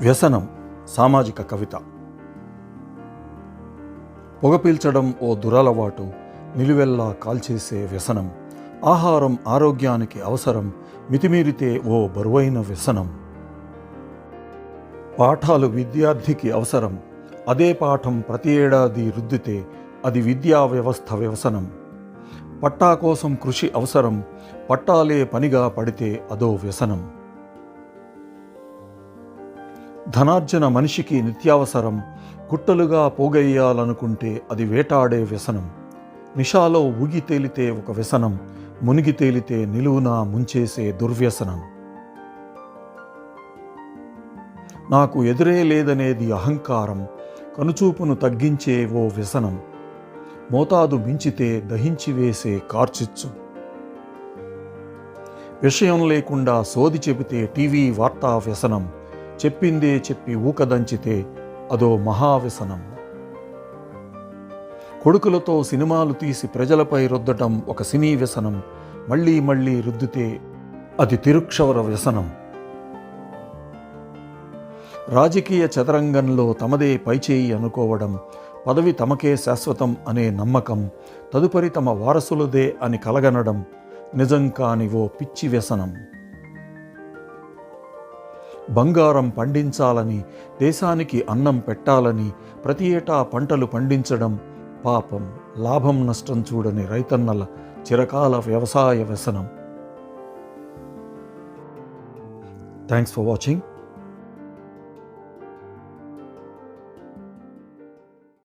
వ్యసనం సామాజిక కవిత. పొగ పీల్చడం ఓ దురలవాటు నిలువెల్లా కాల్చేసే వ్యసనం ఆహారం ఆరోగ్యానికి అవసరం మితిమీరితే ఓ బరువైన వ్యసనం. పాఠాలు విద్యార్థికి అవసరం అదే పాఠం ప్రతి ఏడాది రుద్దితే అది విద్యా వ్యవస్థ వ్యవసనం. పట్టా కోసం కృషి అవసరం పట్టాలే పనిగా పడితే అదో వ్యసనం. ధనార్జన మనిషికి నిత్యావసరం గుట్టలుగా పోగేయాలనుకుంటే అది వేటాడే వ్యసనం. నిషాలో ఊగి తేలితే ఒక వ్యసనం మునిగి తేలితే నిలువునా ముంచేసే దుర్వ్యసనం. నాకు ఎదురే లేదనేది అహంకారం కనుచూపును తగ్గించే ఓ వ్యసనం. మోతాదు మించితే దహించి వేసే కార్చిచ్చు. విషయం లేకుండా సోది చెబితే టీవీ వార్తా వ్యసనం. చెప్పిందే చెప్పి ఊకదంచితే అదో మహావ్యసనం. కొడుకులతో సినిమాలు తీసి ప్రజలపై రుద్దటం ఒక సినీ వ్యసనం. మళ్ళీ మళ్ళీ రుద్దితే అది తిరుక్షవర వ్యసనం. రాజకీయ చదరంగంలో తమదే పైచేయి అనుకోవడం పదవి తమకే శాశ్వతం అనే నమ్మకం తదుపరి తమ వారసులదే అని కలగనడం నిజం కాని ఓ పిచ్చి వ్యసనం. బంగారం పండించాలని దేశానికి అన్నం పెట్టాలని ప్రతి ఏటా పంటలు పండించడం పాపం లాభం నష్టం చూడని రైతన్నల చిరకాల వ్యవసాయ వ్యసనం. Thanks for watching